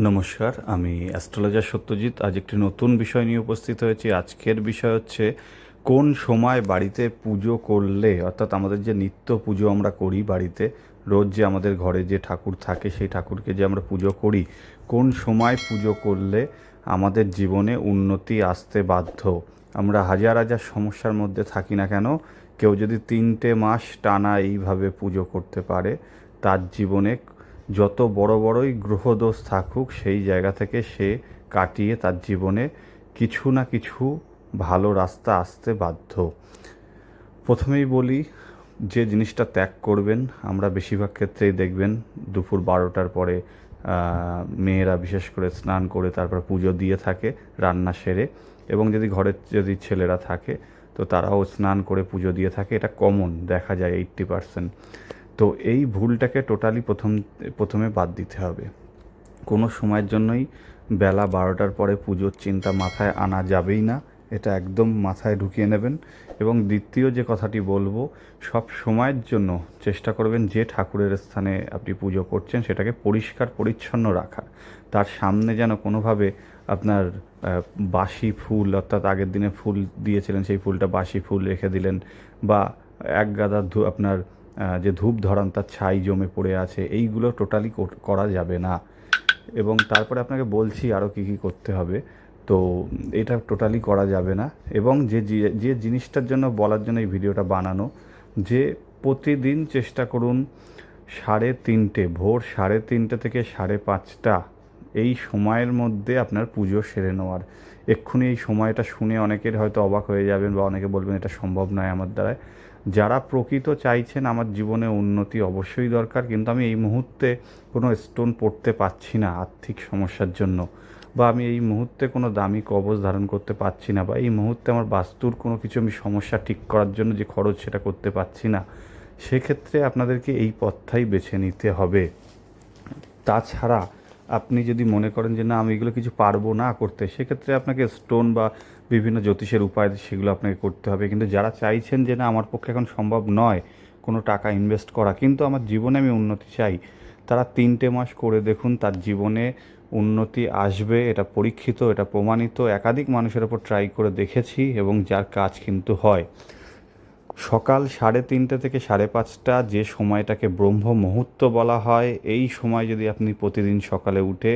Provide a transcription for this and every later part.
নমস্কার, আমি অ্যাস্ট্রোলজার সত্যজিৎ। আজ একটি নতুন বিষয় নিয়ে উপস্থিত হয়েছি। আজকের বিষয় হচ্ছে, কোন সময় বাড়িতে পুজো করলে, অর্থাৎ আমাদের যে নিত্য পুজো আমরা করি বাড়িতে, রোজ যে আমাদের ঘরে যে ঠাকুর থাকে, সেই ঠাকুরকে যে আমরা পুজো করি, কোন সময় পুজো করলে আমাদের জীবনে উন্নতি আসতে বাধ্য? আমরা হাজার হাজার সমস্যার মধ্যে থাকি না কেন? কেউ যদি তিনটে মাস টানা এইভাবে পুজো করতে পারে, তার জীবনে যত বড় বড়ই গ্রহদোষ থাকুক, সেই জায়গা থেকে সে কাটিয়ে তার জীবনে কিছু না কিছু ভালো রাস্তা আসতে বাধ্য। প্রথমেই বলি, যে জিনিসটা ত্যাগ করবেন, আমরা বেশিরভাগ ক্ষেত্রেই দেখবেন দুপুর বারোটার পরে মেয়েরা বিশেষ করে স্নান করে তারপর পুজো দিয়ে থাকে, রান্না সেরে। এবং যদি ঘরের যদি ছেলেরা থাকে, তো তারাও স্নান করে পুজো দিয়ে থাকে। এটা কমন দেখা যায় এইট্টি পারসেন্ট তো এই ভুলটাকে টোটালি প্রথম, প্রথমে বাদ দিতে হবে। কোনো সময়ের জন্যই বেলা বারোটার পরে পুজোর চিন্তা মাথায় আনা যাবেই না, এটা একদম মাথায় ঢুকিয়ে নেবেন। এবং দ্বিতীয় যে কথাটি বলব, সব সময়ের জন্য চেষ্টা করবেন যে ঠাকুরের স্থানে আপনি পুজো করছেন, সেটাকে পরিষ্কার, পরিচ্ছন্ন রাখার। তার সামনে যেন কোনোভাবে আপনার বাসি ফুল, অর্থাৎ আগের দিনে ফুল দিয়েছিলেন, সেই ফুলটা বাসি ফুল রেখে দিলেন, বা এক গাদা ধু আপনার যে ধূপ ধরান, তার ছাই জমে পড়ে আছে, এইগুলো টোটালি করা যাবে না। এবং তারপরে আপনাকে বলছি আরও কী কী করতে হবে। তো এটা টোটালি করা যাবে না। এবং যে যে- জিনিসটার জন্য বলার জন্য এই ভিডিওটা বানানো, যে প্রতিদিন চেষ্টা করুন সাড়ে তিনটে, ভোর সাড়ে তিনটে থেকে সাড়ে পাঁচটা, এই সময়ের মধ্যে আপনার পুজো সেরে নেওয়ার। এক্ষুনি এই সময়টা শুনে অনেকের হয়তো অবাক হয়ে যাবেন বা অনেকে বলবেন, এটা সম্ভব নয় আমার দ্বারায়। যারা প্রকৃত চাইছেন আমার জীবনে উন্নতি অবশ্যই দরকার, কিন্তু আমি এই মুহূর্তে কোনো স্টোন পড়তে পারছি না আর্থিক সমস্যার জন্য, বা আমি এই মুহূর্তে কোনো দামি কবচ ধারণ করতে পারছি না, বা এই মুহূর্তে আমার বাস্তুর কোনো কিছু আমি সমস্যা ঠিক করার জন্য যে খরচ সেটা করতে পারছি না, সেক্ষেত্রে আপনাদেরকে এই পথটাই বেছে নিতে হবে। তাছাড়া আপনি যদি মনে করেন যে, না, আমি এগুলো কিছু পারব না করতে, সেক্ষেত্রে আপনাকে স্টোন বা বিভিন্ন জ্যোতিষের উপায় সেগুলো আপনাকে করতে হবে। কিন্তু যারা চাইছেন যে, না, আমার পক্ষে এখন সম্ভব নয় কোনো টাকা ইনভেস্ট করা, কিন্তু আমার জীবনে আমি উন্নতি চাই, তারা তিনটে মাস করে দেখুন তার জীবনে উন্নতি আসবে, এটা পরীক্ষিত, এটা প্রমাণিত। একাধিক মানুষের ওপর ট্রাই করে দেখেছি এবং যার কাজ কিন্তু হয়। সকাল সাড়ে তিনটে থেকে সাড়ে পাঁচটা, যে সময়টাকে ব্রহ্ম মুহূর্ত বলা হয়, এই সময় যদি আপনি প্রতিদিন সকালে উঠে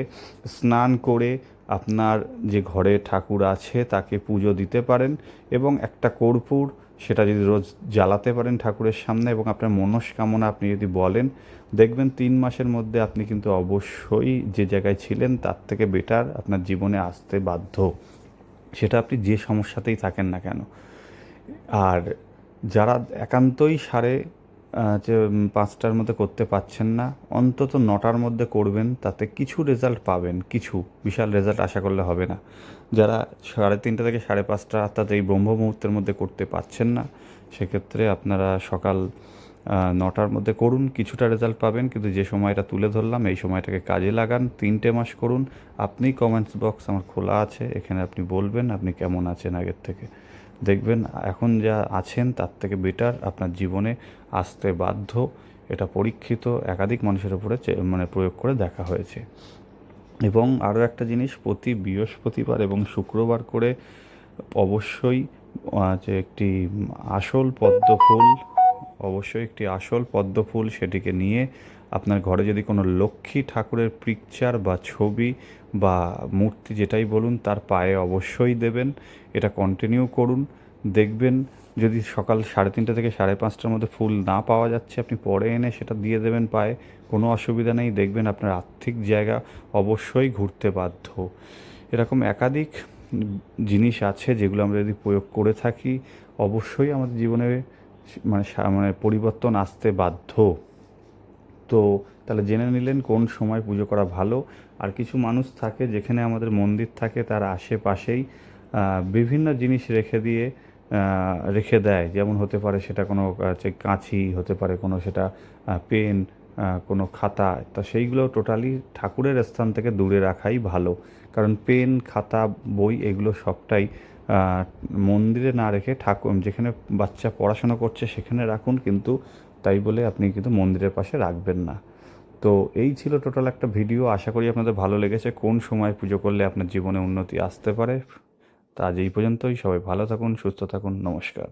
স্নান করে আপনার যে ঘরে ঠাকুর আছে তাকে পুজো দিতে পারেন এবং একটা কর্পূর সেটা যদি রোজ জ্বালাতে পারেন ঠাকুরের সামনে এবং আপনার মনস্কামনা আপনি যদি বলেন, দেখবেন তিন মাসের মধ্যে আপনি কিন্তু অবশ্যই যে জায়গায় ছিলেন তার থেকে বেটার আপনার জীবনে আসতে বাধ্য। সেটা আপনি যে সমস্যাতেই থাকেন না কেন। আর যারা একান্তই সাড়ে যে পাঁচটার মধ্যে করতে পারছেন না, অন্তত নটার মধ্যে করবেন, তাতে কিছু রেজাল্ট পাবেন, কিছু বিশাল রেজাল্ট আশা করলে হবে না। যারা সাড়ে তিনটা থেকে সাড়ে পাঁচটা, অর্থাৎ এই ব্রহ্ম মুহূর্তের মধ্যে করতে পারছেন না, সেক্ষেত্রে আপনারা সকাল নটার মধ্যে করুন, কিছুটা রেজাল্ট পাবেন, কিন্তু যে সময়টা তুলে ধরলাম, এই সময়টাকে কাজে লাগান, তিনটে মাস করুন। আপনি কমেন্টস বক্স আমার খোলা আছে, এখানে আপনি বলবেন আপনি কেমন আছেন আগের থেকে। দেখবেন এখন যা আছেন, তার থেকে বেটার আপনার জীবনে আসতে বাধ্য। এটা পরীক্ষিত, একাধিক মানুষের উপরে মানে প্রয়োগ করে দেখা হয়েছে। এবং আরও একটা জিনিস, প্রতি বৃহস্পতিবার এবং শুক্রবার করে অবশ্যই যে একটি আসল পদ্ম ফুল অবশ্যই একটি আসল পদ্ম ফুল সেটিকে নিয়ে আপনার ঘরে যদি কোনো লক্ষ্মী ঠাকুরের পিকচার বা ছবি বা মূর্তি যেটাই বলুন, তার পায়ে অবশ্যই দেবেন। এটা কন্টিনিউ করুন। দেখবেন যদি সকাল সাড়ে তিনটে থেকে সাড়ে পাঁচটার মধ্যে ফুল না পাওয়া যাচ্ছে, আপনি পরে এনে সেটা দিয়ে দেবেন পায়ে। কোনো অসুবিধা নেই, দেখবেন আপনার আর্থিক জায়গা অবশ্যই ঘুরতে বাধ্য। এরকম একাধিক জিনিস আছে যেগুলো আমরা যদি প্রয়োগ করে থাকি, অবশ্যই আমাদের জীবনে মানে মানে পরিবর্তন আসতে বাধ্য। তো তাহলে জেনে নিলেন কোন সময় পুজো করা ভালো। আর কিছু মানুষ থাকে যেখানে আমাদের মন্দির থাকে, তার আশেপাশেই বিভিন্ন জিনিস রেখে দিয়ে রেখে দেয়। যেমন হতে পারে সেটা কোনো কাঁচি, হতে পারে কোনো সেটা পেন কোনো খাতা। তা সেইগুলো টোটালি ঠাকুরের স্থান থেকে দূরে রাখাই ভালো। কারণ পেন, খাতা, বই, এগুলো সবটাই মন্দিরে না রেখে ঠাকুর যেখানে বাচ্চা পড়াশোনা করছে সেখানে রাখুন, কিন্তু তাই বলে আপনি কিন্তু মন্দিরের পাশে রাখবেন না। তো এই ছিল টোটাল একটা ভিডিও। আশা করি আপনাদের ভালো লেগেছে। কোন সময় পুজো করলে আপনার জীবনে উন্নতি আসতে পারে তা আজ এই পর্যন্তই। সবাই ভালো থাকুন, সুস্থ থাকুন। নমস্কার।